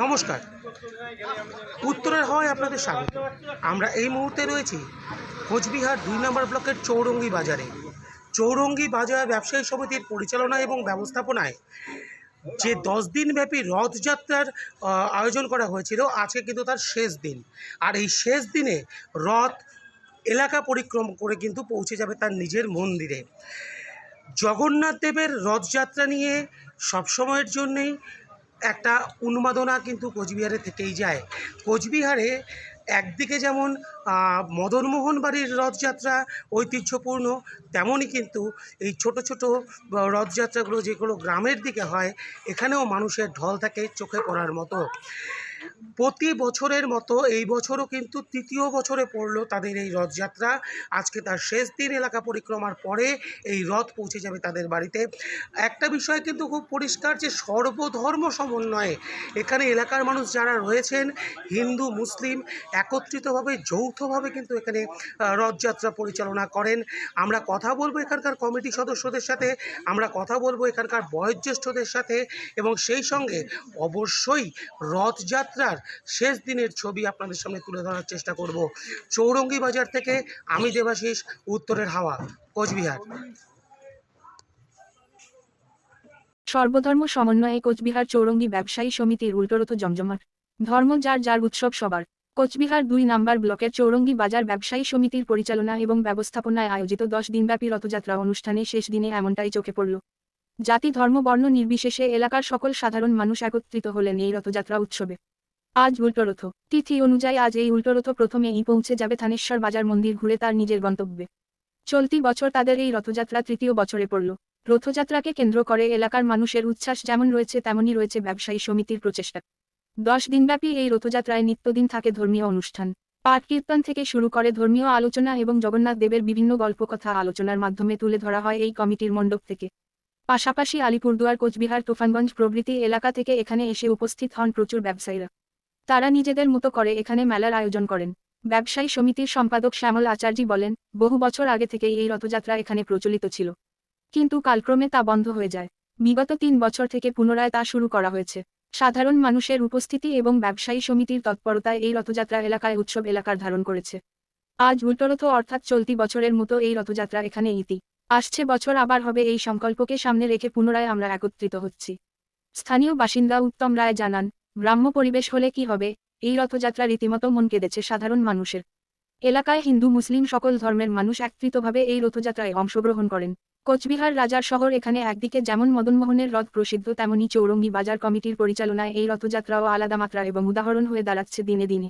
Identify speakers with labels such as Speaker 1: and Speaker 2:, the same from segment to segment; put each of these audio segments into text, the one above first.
Speaker 1: নমস্কার। উত্তরের হওয়ায় আপনাদের স্বাগত। আমরা এই মুহূর্তে রয়েছি কোচবিহার দুই নম্বর ব্লকের চৌরঙ্গি বাজারে। চৌরঙ্গি বাজার ব্যবসায়ী সমিতির পরিচালনা এবং ব্যবস্থাপনায় যে দশ দিনব্যাপী রথযাত্রার আয়োজন করা হয়েছিল, আজকে কিন্তু তার শেষ দিন। আর এই শেষ দিনে রথ এলাকা পরিক্রম করে কিন্তু পৌঁছে যাবে তার নিজের মন্দিরে। জগন্নাথ দেবের রথযাত্রা নিয়ে সবসময়ের জন্যেই একটা উন্মাদনা কিন্তু কোচবিহারে থেকেই যায়। কোচবিহারে একদিকে যেমন মদনমোহন বাড়ির রথযাত্রা ঐতিহ্যপূর্ণ, তেমনই কিন্তু এই ছোট ছোট রথযাত্রাগুলো যেগুলো গ্রামের দিকে হয়, এখানেও মানুষের ঢল থাকে চোখে পড়ার মতো। প্রতি বছরের মতো এই বছরও কিন্তু তৃতীয় বছরে পড়ল তাদের এই রথযাত্রা। আজকে তার শেষ দিন এলাকা পরিক্রমার পরে এই রথ পৌঁছে যাবে তাদের বাড়িতে। একটা বিষয় কিন্তু খুব পরিষ্কার যে সর্বধর্ম সমন্বয়ে এখানে এলাকার মানুষ যারা রয়েছেন, হিন্দু, মুসলিম, একত্রিতভাবে, যৌথভাবে কিন্তু এখানে রথযাত্রা পরিচালনা করেন। আমরা কথা বলব এখানকার কমিটি সদস্যদের সাথে, আমরা কথা বলব এখানকার বয়োজ্যেষ্ঠদের সাথে এবং সেই সঙ্গে অবশ্যই রথযাত্রার শেষ দিনের ছবি আপনাদের সামনে তুলে ধরার চেষ্টা করব। চৌরঙ্গি বাজার থেকে আমি দেবাশিস, উত্তরের হাওয়া, কোচবিহার।
Speaker 2: সর্বধর্ম সমন্বয়ে কোচবিহার চৌরঙ্গি ব্যবসায়ী সমিতির উল্টোরথ জমজমাট। ধর্ম যার যার উৎসব সবার। কোচবিহার দুই নাম্বার ব্লকের চৌরঙ্গি বাজার ব্যবসায়ী সমিতির পরিচালনা এবং ব্যবস্থাপনায় আয়োজিত দশ দিনব্যাপী রথযাত্রা অনুষ্ঠানে শেষ দিনে এমনটাই চোখে পড়ল। জাতি, ধর্ম, বর্ণ নির্বিশেষে এলাকার সকল সাধারণ মানুষ একত্রিত হলেন এই রথযাত্রা উৎসবে। আজ উল্টোরথ। তিথি অনুযায়ী আজ এই উল্টোরথ প্রথমে ই পৌঁছে যাবে থানেশ্বর বাজার মন্দির ঘুরে তার নিজের গন্তব্যে। চলতি বছর তাদের এই রথযাত্রা তৃতীয় বছরে পড়ল। রথযাত্রাকে কেন্দ্র করে এলাকার মানুষের উচ্ছ্বাস যেমন রয়েছে, তেমনই রয়েছে ব্যবসায়ী সমিতির প্রচেষ্টা। দশ দিনব্যাপী এই রথযাত্রায় নিত্যদিন থাকে ধর্মীয় অনুষ্ঠান। পাঠ কীর্তন থেকে শুরু করে ধর্মীয় আলোচনা এবং জগন্নাথ দেবের বিভিন্ন গল্পকথা আলোচনার মাধ্যমে তুলে ধরা হয় এই কমিটির মণ্ডপ থেকে। পাশাপাশি আলিপুরদুয়ার, কোচবিহার, তুফানগঞ্জ প্রভৃতি এলাকা থেকে এখানে এসে উপস্থিত হন প্রচুর ব্যবসায়ীরা। তারা নিজেদের মতো করে এখানে মেলার আয়োজন করেন। ব্যবসায়ী সমিতির সম্পাদক শ্যামল আচার্যি বলেন, বহু বছর আগে থেকেই এই রথযাত্রা এখানে প্রচলিত ছিল। কিন্তু কালক্রমে তা বন্ধ হয়ে যায়। বিগত তিন বছর থেকে পুনরায় তা শুরু করা হয়েছে। সাধারণ মানুষের উপস্থিতি এবং ব্যবসায়ী সমিতির তৎপরতায় এই রথযাত্রা এলাকায় উৎসব এলাকার ধারণ করেছে। আজ উল্টোরথ অর্থাৎ চলতি বছরের মতো এই রথযাত্রা এখানে ইতি। আসছে বছর আবার হবে এই সংকল্পকে সামনে রেখে পুনরায় আমরা একত্রিত হচ্ছি। স্থানীয় বাসিন্দা উত্তম রায় জানান গ্রাম্য পরিবেশ হলে কি হবে? এই রথযাত্রা রীতিমতো মন কেঁদেছে সাধারণ মানুষের। এলাকায় হিন্দু, মুসলিম সকল ধর্মের মানুষ একত্রিতভাবে এই রথযাত্রায় অংশগ্রহণ করেন। কোচবিহার রাজার শহর এখানে একদিকে যেমন মদনমোহনের রথ প্রসিদ্ধ, তেমনি চৌরঙ্গি বাজার কমিটির পরিচালনায় এই রথযাত্রাও আলাদা মাত্রা এবং উদাহরণ হয়ে দাঁড়াচ্ছে দিনে দিনে।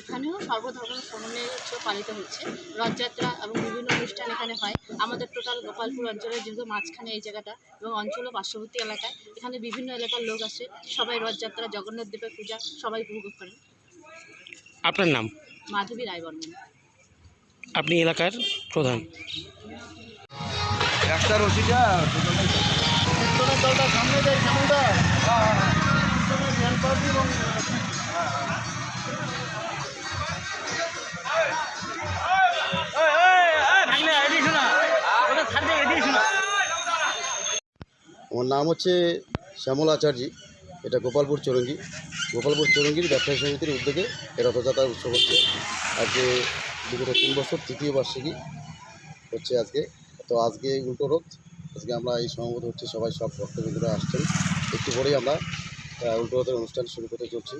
Speaker 3: এখানেও সর্বধর্ম সমন্বয়ে উৎসব পালিত হচ্ছে। রথযাত্রা এবং বিভিন্ন অনুষ্ঠান এখানে হয়। আমাদের টোটাল গোপালপুর অঞ্চলের যেহেতু মাঝখানে এই জায়গাটা এবং অঞ্চল ও পার্শ্ববর্তী এলাকায় এখানে বিভিন্ন এলাকার লোক আসে। সবাই রথযাত্রা জগন্নাথ দেবের পূজা সবাই উপভোগ করেন।
Speaker 1: আপনার নাম?
Speaker 3: মাধবী রায় বর্মন
Speaker 1: আপনি এলাকার প্রধান।
Speaker 4: একটা রশিটা সামনে সামনেটা আমার নাম হচ্ছে শ্যামল আচার্যি এটা গোপালপুর চৌরঙ্গি। গোপালপুর চৌরঙ্গির ব্যবসায়ী সমিতির উদ্যোগে এই রথযাত্রা উৎসব হচ্ছে। আজকে বিগত তিন বছর তৃতীয় বার্ষিকী হচ্ছে আজকে। তো আজকে উল্টো রথ আজকে আমরা এই সমবেত হচ্ছে সবাই সব ভক্তবৃন্দরা আসছেন। একটু পরেই আমরা উল্টো রথের অনুষ্ঠান শুরু করতে চলছি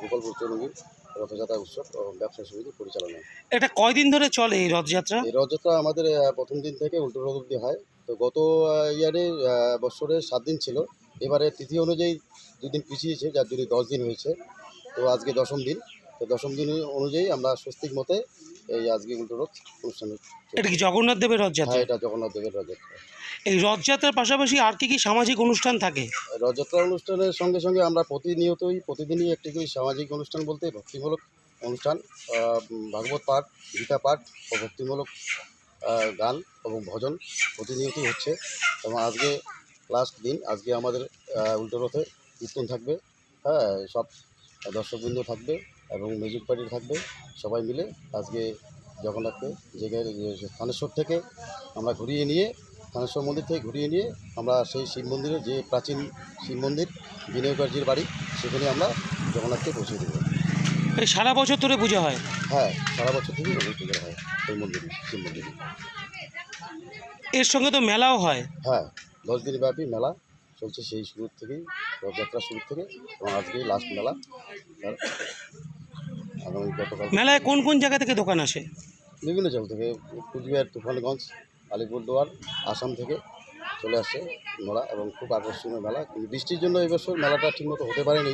Speaker 4: গোপালপুর চৌরঙ্গির রথযাত্রা উৎসব এবং ব্যবসা সমিতির পরিচালনা
Speaker 1: এটা কয়দিন ধরে চলে এই রথযাত্রা?
Speaker 4: এই রথযাত্রা আমাদের প্রথম দিন থেকে উল্টো রথ অব্দি হয়। তো গত ইয়ারে বছরে সাত দিন ছিল। এবারে তিথি অনুযায়ী দুদিন পিছিয়েছে যার জন্য দশ দিন হয়েছে। তো আজকে দশম দিন। তো দশম দিন অনুযায়ী আমরা স্বস্তিক মতে এই আজকে উল্টো রথ অনুষ্ঠান
Speaker 1: এটা কি জগন্নাথ দেবের রথযাত্রা
Speaker 4: হ্যাঁ এটা জগন্নাথ দেবের রথযাত্রা
Speaker 1: এই রথযাত্রার পাশাপাশি আর কি কি সামাজিক অনুষ্ঠান থাকে?
Speaker 4: রথযাত্রা অনুষ্ঠানের সঙ্গে সঙ্গে আমরা প্রতিনিয়তই প্রতিদিনই একটি করে সামাজিক অনুষ্ঠান বলতে ভক্তিমূলক অনুষ্ঠান ভাগবত পাঠ গীতা পাঠ ও ভক্তিমূলক গান এবং ভজন প্রতিনিয়তই হচ্ছে এবং আজকে লাস্ট দিন আজকে আমাদের আহ, উল্টো রথে কীর্তন থাকবে হ্যাঁ সব দর্শকবৃন্দ থাকবে এবং মিউজিক পার্টি থাকবে সবাই মিলে আজকে জগন্নাথকে জায়গায় থানেশ্বর থেকে আমরা ঘুরিয়ে নিয়ে থানেশ্বর মন্দির থেকে ঘুরিয়ে নিয়ে আমরা সেই শিব মন্দিরে যে প্রাচীন শিব মন্দির বিনয়কারজির বাড়ি সেখানে আমরা জগন্নাথকে পৌঁছে দেবো।
Speaker 1: এই সারা বছর ধরে পুজো হয়?
Speaker 4: হ্যাঁ সারা বছর থেকেই পুজো হয়।
Speaker 1: এর সঙ্গে তো মেলাও হয়।
Speaker 4: হ্যাঁ দশ দিন ব্যাপী মেলা চলছে সেই শুরু থেকেই রথযাত্রা শুরু থেকে এবং আজকেই লাস্ট মেলা। আগামী গতকাল
Speaker 1: মেলায় কোন কোন জায়গা থেকে দোকান আসে?
Speaker 4: বিভিন্ন জায়গা থেকে কুচবিহার তুফানগঞ্জ আলিপুরদুয়ার আসাম থেকে চলে আসে মেলা এবং খুব আকর্ষণীয় মেলা। কিন্তু বৃষ্টির জন্য এবছর মেলাটা ঠিকমতো হতে পারেনি।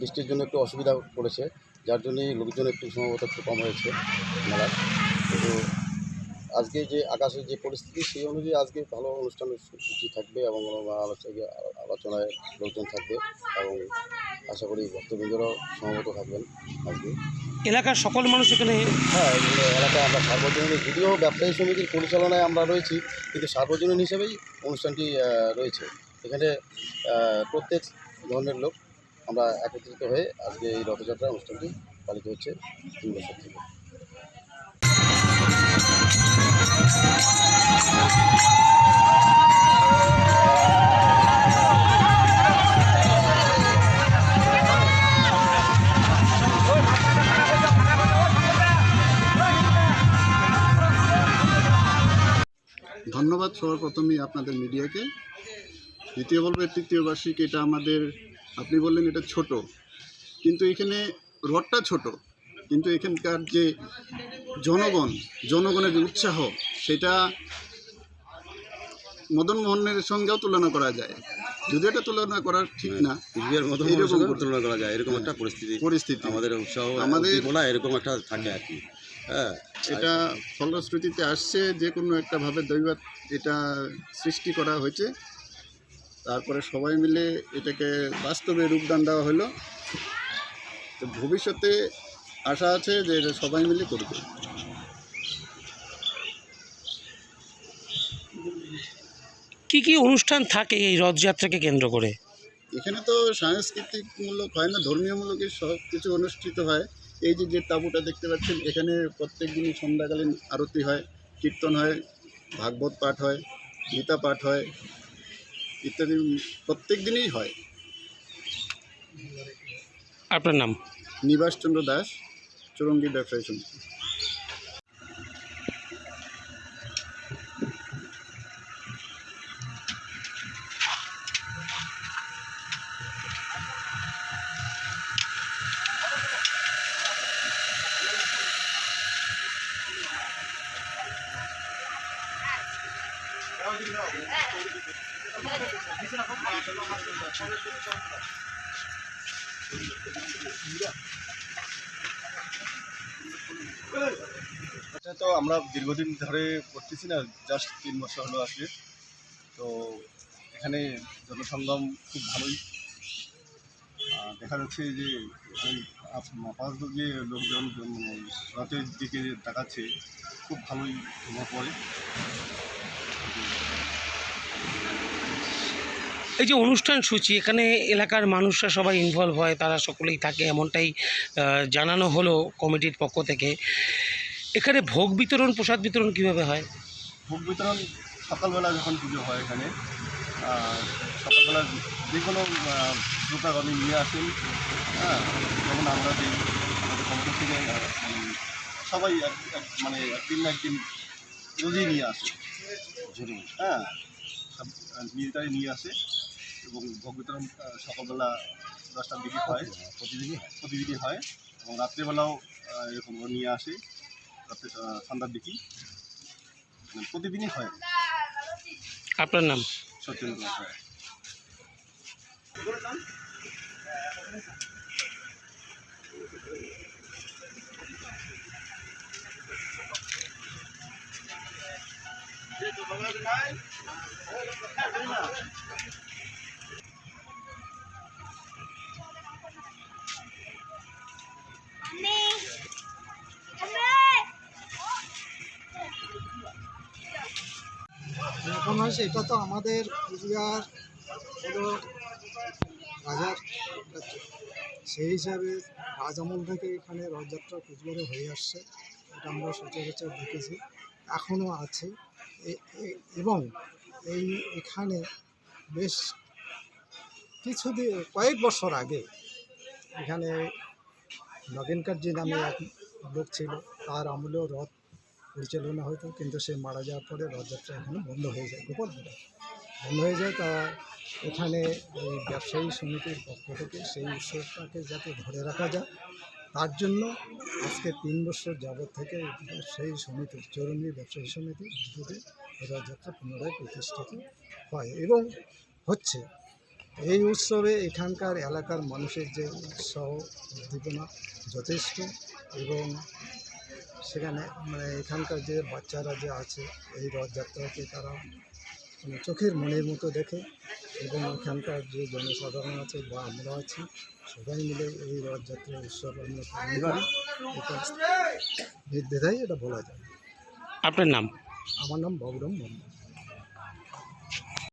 Speaker 4: বৃষ্টির জন্য একটু অসুবিধা পড়েছে যার জন্যই লোকজন একটু সম্ভবত একটু কম হয়েছে মেলার কিন্তু আজকে যে আকাশের যে পরিস্থিতি সেই অনুযায়ী আজকে ভালো অনুষ্ঠানের সূচি থাকবে এবং আলোচনা আলোচনায় লোকজন থাকবে এবং আশা করি ভক্তবৃন্দরাও সম্ভবত থাকবেন আজকে।
Speaker 1: এলাকার সকল মানুষ এখানে
Speaker 4: হ্যাঁ এলাকায় আমরা সার্বজনীন যদিও ব্যবসায়ী সমিতির পরিচালনায় আমরা রয়েছি কিন্তু সার্বজনীন হিসেবেই অনুষ্ঠানটি রয়েছে। এখানে প্রত্যেক ধর্মের লোক আমরা একত্রিত হয়ে আজকে এই রথযাত্রা অনুষ্ঠানটি পালিত হচ্ছে তিন বছর থেকে।
Speaker 5: ধন্যবাদ সবার প্রথমেই আপনাদের মিডিয়াকে। দ্বিতীয় বলব তৃতীয় বার্ষিক, এটা আমাদের, আপনি বললেন এটা ছোট, কিন্তু এখানে রথটা ছোট। কিন্তু এখানকার যে জনগণ জনগণের যে উৎসাহ সেটা মদন মোহনের সঙ্গেও তুলনা করা যায়। যদি এটা তুলনা করা ঠিক না এরকম
Speaker 4: তুলনা করা যায় এরকম একটা পরিস্থিতি।
Speaker 5: পরিস্থিতি।
Speaker 4: আমাদের উৎসাহ
Speaker 5: আমাদের-
Speaker 4: বলা এরকম একটা থাকে আর কি। হ্যাঁ।
Speaker 5: এটা ফলশ্রুতিতে আসছে যে কোনো একটা ভাবে দৈবাত এটা সৃষ্টি করা হয়েছে। তারপরে সবাই মিলে এটাকে বাস্তবে রূপদান দেওয়া হলো। তো ভবিষ্যতে আশা আছে যে এটা সবাই মিলে করবে।
Speaker 1: কি কি অনুষ্ঠান থাকে এই রথযাত্রাকে কেন্দ্র করে?
Speaker 5: এখানে তো সাংস্কৃতিকমূলক হয় না ধর্মীয়মূলক সব কিছু অনুষ্ঠিত হয়। এই যে যে তাঁবুটা দেখতে পাচ্ছেন এখানে প্রত্যেক দিনই সন্ধ্যাকালীন আরতি হয় কীর্তন হয় ভাগবত পাঠ হয় গীতা পাঠ হয় ইত্যাদি প্রত্যেক দিনই হয়।
Speaker 1: আপনার নাম?
Speaker 5: নিবাসচন্দ্র দাস। চৌরঙ্গি ব্যবসায়ী সমিতি
Speaker 6: এটা তো আমরা দীর্ঘদিন ধরে করতেছি না জাস্ট তিন বছর হলো আসলে। তো এখানে জনসংগম খুব ভালোই। দেখা যাচ্ছে যে আপাতত যে লোকজন মানে রাতের দিকে তাকাচ্ছে, খুব ভালোই প্রভাব পড়ে
Speaker 1: এই যে অনুষ্ঠান সূচি এখানে এলাকার মানুষরা সবাই ইনভলভ হয় তারা সকলেই থাকে এমনটাই জানানো হলো কমিটির পক্ষ থেকে। এখানে ভোগ বিতরণ প্রসাদ বিতরণ কীভাবে হয়?
Speaker 6: ভোগ বিতরণ সকালবেলা যখন পুজো হয় এখানে সকালবেলা যে কোনো প্রোগ্রামে নিয়ে আসেন হ্যাঁ যেমন আমরা দিই আমাদের কমিটি থেকে সবাই এক- মানে একদিন না একদিন রোজই নিয়ে আসে। হ্যাঁ নিয়ে আসে। এবং ভোগ বিতরণ সকালবেলা দশটার দিকে হয়।
Speaker 4: প্রতিদিনই
Speaker 6: প্রতিদিনই হয় এবং রাত্রেবেলাও এরকম নিয়ে আসে। রাত্রে সন্ধ্যার দিকেই। মানে প্রতিদিনই হয়।
Speaker 1: আপনার নাম?
Speaker 6: সত্যেন্দ্র হয়
Speaker 7: এখন হয়েছে এটা তো আমাদের পুরুলিয়ার হলো রাজার সেই হিসাবে রাজ আমল থেকে এখানে রথযাত্রা কুচবিহারে হয়ে আসছে, এটা আমরা সচরাচর দেখেছি এখনও আছে। এবং এই এখানে বেশ কিছুদিন কয়েক বছর আগে এখানে নগেন কার্জি নামে এক লোক ছিল, তার আমলেও রথ পরিচালনা হতো কিন্তু সে মারা যাওয়ার পরে রথযাত্রা এখানে বন্ধ হয়ে যায়। গোপালপুরে বন্ধ হয়ে যায়, তা এখানে এই ব্যবসায়ী সমিতির পক্ষ থেকে সেই উৎসবটাকে যাতে ধরে রাখা যায়, তার জন্য আজকে তিন বছর যাবৎ থেকে সেই সমিতি চৌরঙ্গি ব্যবসায়ী সমিতি উদ্যোগে রথযাত্রা পুনরায় প্রতিষ্ঠিত হয় এবং হচ্ছে। এই উৎসবে এখানকার এলাকার মানুষের যে উৎসাহ, উদ্দীপনা যথেষ্ট এবং সেখানে মানে এখানকার যে বাচ্চারা যে আছে এই রথযাত্রাকে তারা মানে চোখের মনের মতো দেখে এবং এখানকার যে জনসাধারণ আছে বা আমরা আছি সবাই মিলে এই রথযাত্রা উৎসব আমরা পালন করি। এটা নির্দ্বিধায় এটা বলা যায়।
Speaker 1: আপনার নাম?
Speaker 7: আমার নাম বাবুরাম মোহাম্মদ